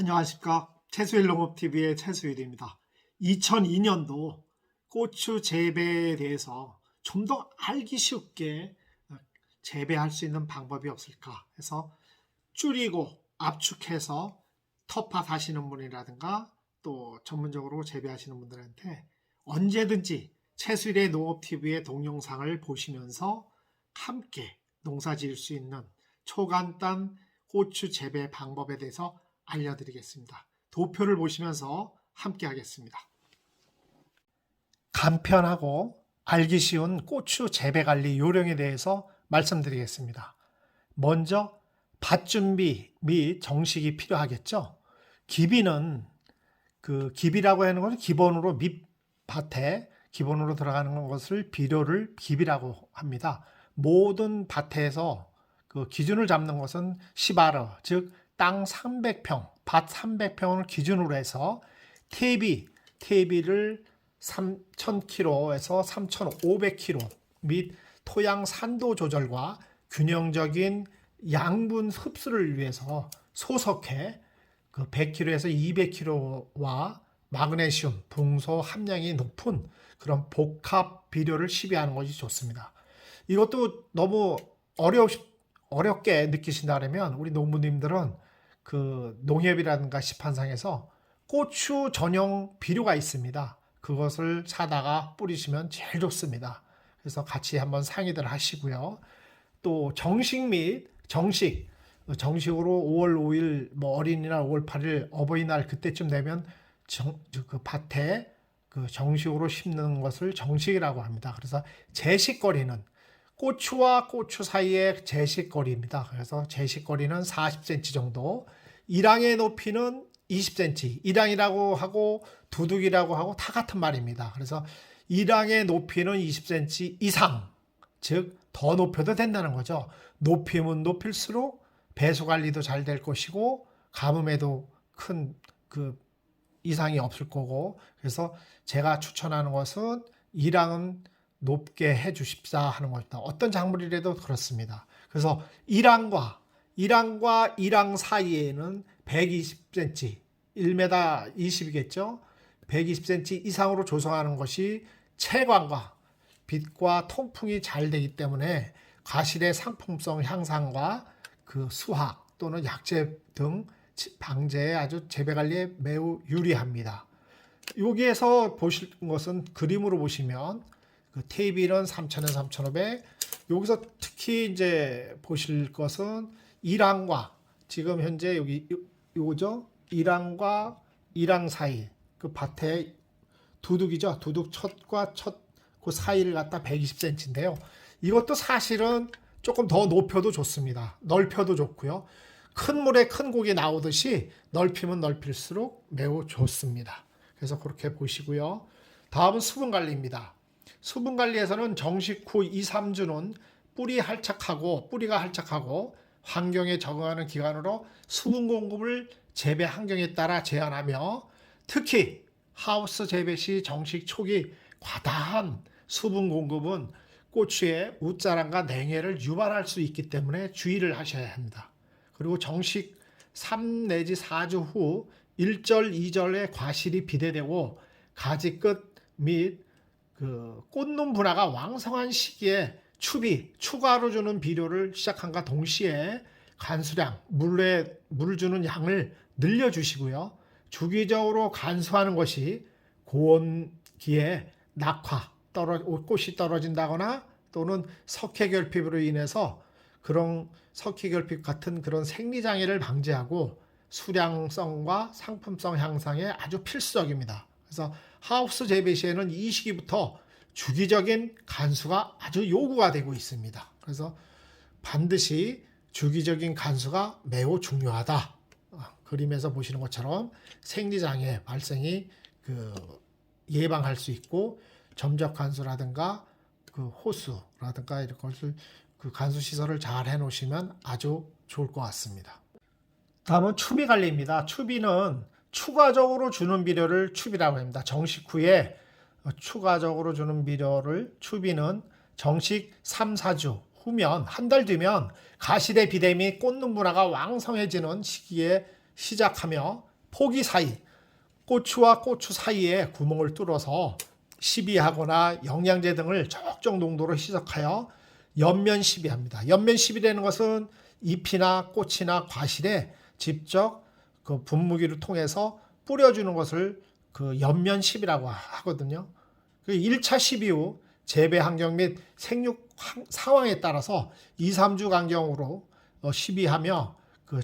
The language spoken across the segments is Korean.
안녕하십니까. 채수일 농업TV의 채수일입니다. 2002년도 고추 재배에 대해서 좀 더 알기 쉽게 재배할 수 있는 방법이 없을까 해서 줄이고 압축해서 텃밭 하시는 분이라든가 또 전문적으로 재배하시는 분들한테 언제든지 채수일의 농업TV의 동영상을 보시면서 함께 농사 지을 수 있는 초간단 고추 재배 방법에 대해서 알려드리겠습니다. 도표를 보시면서 함께 하겠습니다. 간편하고 알기 쉬운 고추 재배 관리 요령에 대해서 말씀드리겠습니다. 먼저 밭 준비 및 정식이 필요하겠죠. 기비는 그 기비라고 하는 것은 기본으로 밑밭에 기본으로 들어가는 것을 비료를 기비라고 합니다. 모든 밭에서 그 기준을 잡는 것은 시바르, 즉 땅 300평, 밭 300평을 기준으로 해서 퇴비, 퇴비를 3,000kg에서 3,500kg 및 토양 산도 조절과 균형적인 양분 흡수를 위해서 소석해 그 100kg에서 200kg와 마그네슘, 붕소 함량이 높은 그런 복합 비료를 시비하는 것이 좋습니다. 이것도 너무 어려 어렵게 느끼신다면 우리 농부님들은 그 농협이라든가 시판상에서 고추 전용 비료가 있습니다. 그것을 사다가 뿌리시면 제일 좋습니다. 그래서 같이 한번 상의들 하시고요. 또 정식 및 정식 정식으로 5월 5일 뭐 어린이날 5월 8일 어버이날 그때쯤 되면 정, 그 밭에 그 정식으로 심는 것을 정식이라고 합니다. 그래서 제식거리는 고추와 고추 사이의 제식거리입니다. 그래서 제식거리는 40cm 정도, 일항의 높이는 20cm, 일항이라고 하고 두둑이라고 하고 다 같은 말입니다. 그래서 일항의 높이는 20cm 이상, 즉 더 높여도 된다는 거죠. 높이면 높일수록 배수 관리도 잘 될 것이고 가뭄에도 큰 그 이상이 없을 거고 그래서 제가 추천하는 것은 일항은 높게 해 주십사 하는 것입니다. 어떤 작물이라도 그렇습니다. 그래서 일항과 일항과 일항 사이에는 120cm, 1m 20이겠죠. 120cm 이상으로 조성하는 것이 채광과 빛과 통풍이 잘 되기 때문에 과실의 상품성 향상과 그 수확 또는 약재 등 방제에 아주 재배 관리에 매우 유리합니다. 여기에서 보실 것은 그림으로 보시면 그 테이블은 3,000에 3,500. 여기서 특히 이제 보실 것은 이랑과 지금 현재 여기 요- 요거죠. 이랑과 이랑 사이 그 밭에 두둑이죠. 두둑 첫과 첫 그 사이를 갖다 120cm인데요. 이것도 사실은 조금 더 높여도 좋습니다. 넓혀도 좋고요. 큰 물에 큰 고기 나오듯이 넓히면 넓힐수록 매우 좋습니다. 그래서 그렇게 보시고요. 다음은 수분 관리입니다. 수분 관리에서는 정식 후 2, 3주는 뿌리 활착하고 뿌리가 활착하고 환경에 적응하는 기간으로 수분 공급을 재배 환경에 따라 제한하며 특히 하우스 재배 시 정식 초기 과다한 수분 공급은 고추의 웃자랑과 냉해를 유발할 수 있기 때문에 주의를 하셔야 합니다. 그리고 정식 3 내지 4주 후 1절, 2절의 과실이 비대되고 가지 끝및 그 꽃눈 분화가 왕성한 시기에 추비, 추가로 주는 비료를 시작한과 동시에 간수량, 물에 물 주는 양을 늘려주시고요. 주기적으로 간수하는 것이 고온기에 낙화, 떨어, 꽃이 떨어진다거나 또는 석회결핍으로 인해서 그런 석회결핍 같은 그런 생리장애를 방지하고 수량성과 상품성 향상에 아주 필수적입니다. 그래서 하우스 재배 시에는 이 시기부터 주기적인 간수가 아주 요구가 되고 있습니다. 그래서 반드시 주기적인 간수가 매우 중요하다. 어, 그림에서 보시는 것처럼 생리장애 발생이 그 예방할 수 있고 점적 간수라든가 그 호수라든가 이런 것을 그 간수 시설을 잘 해놓으시면 아주 좋을 것 같습니다. 다음은 추비 관리입니다. 추비는 추가적으로 주는 비료를 추비라고 합니다. 정식 후에 추가적으로 주는 비료를 추비는 정식 3, 4주 후면 한 달 뒤면 가시대 비대 및 꽃눈 분화가 왕성해지는 시기에 시작하며 포기 사이 고추와 고추 사이에 구멍을 뚫어서 시비하거나 영양제 등을 적정 농도로 희석하여 옆면 시비합니다. 옆면 시비라는 것은 잎이나 꽃이나 과실에 직접 그 분무기를 통해서 뿌려주는 것을 그 옆면 시비라고 하거든요. 그 1차 시비 후 재배 환경 및 생육 황- 상황에 따라서 2, 3주 간격으로 어, 시비하며 그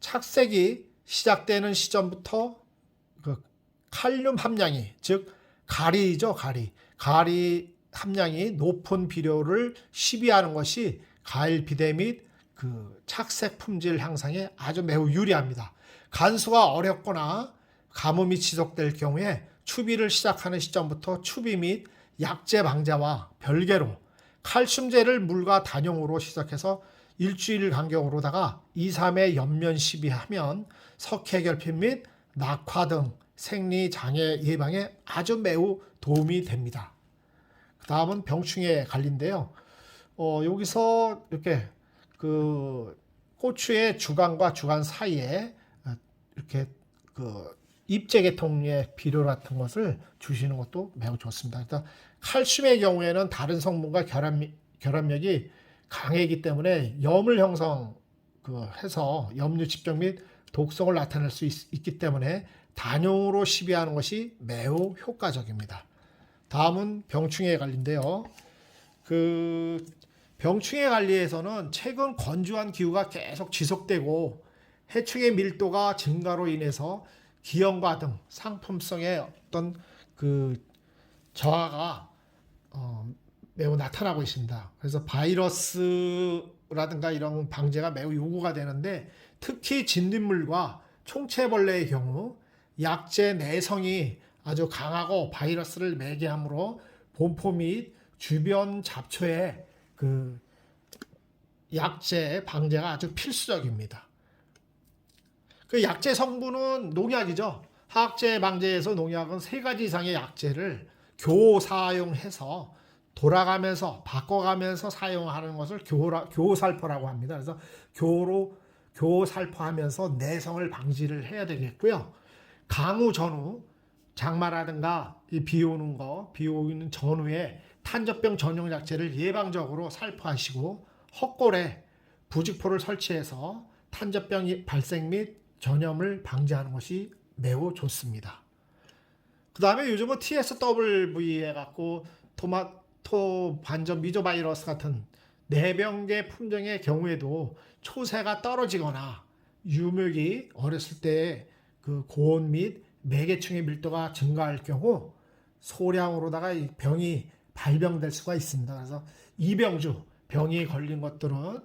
착색이 시작되는 시점부터 그 칼륨 함량이 즉 가리죠 가리 가리 함량이 높은 비료를 시비하는 것이 가을 비대 및 그 착색 품질 향상에 아주 매우 유리합니다. 간수가 어렵거나 가뭄이 지속될 경우에 추비를 시작하는 시점부터 추비 및 약제 방제와 별개로 칼슘제를 물과 단용으로 시작해서 일주일 간격으로다가 2, 3회 연면 시비하면 석회 결핍 및 낙화 등 생리 장애 예방에 아주 매우 도움이 됩니다. 그 다음은 병충해 관리인데요. 어, 여기서 이렇게 그 고추의 주간과 주간 사이에 어, 이렇게 그 입제계통의 비료 같은 것을 주시는 것도 매우 좋습니다. 일단 칼슘의 경우에는 다른 성분과 결합, 결합력이 강하기 때문에 염을 형성 그 해서 염류 집정 및 독성을 나타낼 수 있, 기 때문에 단용으로 시비하는 것이 매우 효과적입니다. 다음은 병충해 관리인데요. 그 병충해 관리에서는 최근 건조한 기후가 계속 지속되고 해충의 밀도가 증가로 인해서 기형과 등 상품성의 어떤 그 저하가 어, 매우 나타나고 있습니다. 그래서 바이러스라든가 이런 방제가 매우 요구가 되는데 특히 진딧물과 총체벌레의 경우 약제 내성이 아주 강하고 바이러스를 매개하므로 본포 및 주변 잡초에 그 약제 방제가 아주 필수적입니다. 그 약제 성분은 농약이죠. 화학제 방제에서 농약은 세 가지 이상의 약제를 교 사용해서 돌아가면서 바꿔가면서 사용하는 것을 교라, 교살포라고 합니다. 그래서 교로 교살포하면서 내성을 방지를 해야 되겠고요. 강우 전후 장마라든가 비 오는 거, 비 오는 전후에 탄저병 전용 약제를 예방적으로 살포하시고 헛골에 부직포를 설치해서 탄저병 발생 및 전염을 방지하는 것이 매우 좋습니다. 그 다음에 요즘은 TSW 해갖고 토마토 반전 미조 바이러스 같은 내병계 품종의 경우에도 초세가 떨어지거나 유목이 어렸을 때 그 고온 및 매개층의 밀도가 증가할 경우 소량으로다가 이 병이 발병될 수가 있습니다. 그래서 이병주 병이 걸린 것들은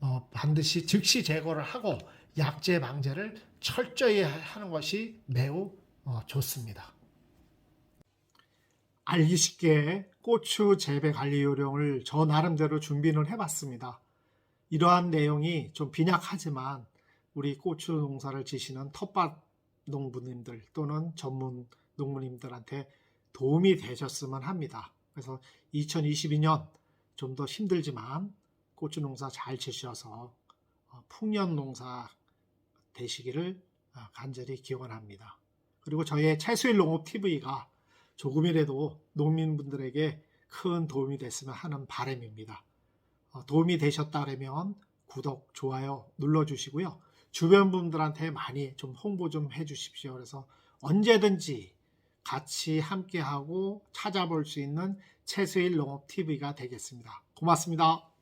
어, 반드시 즉시 제거를 하고 약제 방제를 철저히 하는 것이 매우 어, 좋습니다. 알기 쉽게 고추 재배 관리 요령을 저 나름대로 준비는 해봤습니다. 이러한 내용이 좀 빈약하지만 우리 고추 농사를 지시는 텃밭 농부님들 또는 전문 농부님들한테 도움이 되셨으면 합니다. 그래서 2022년 좀 더 힘들지만 고추 농사 잘 지셔서 어, 풍년 농사 되시기를 어, 간절히 기원합니다. 그리고 저의 채수일 농업 TV가 조금이라도 농민분들에게 큰 도움이 됐으면 하는 바람입니다. 어, 도움이 되셨다면 구독, 좋아요 눌러주시고요. 주변 분들한테 많이 좀 홍보 좀 해주십시오. 그래서 언제든지 같이 함께하고 찾아볼 수 있는 채수일 농업 TV가 되겠습니다. 고맙습니다.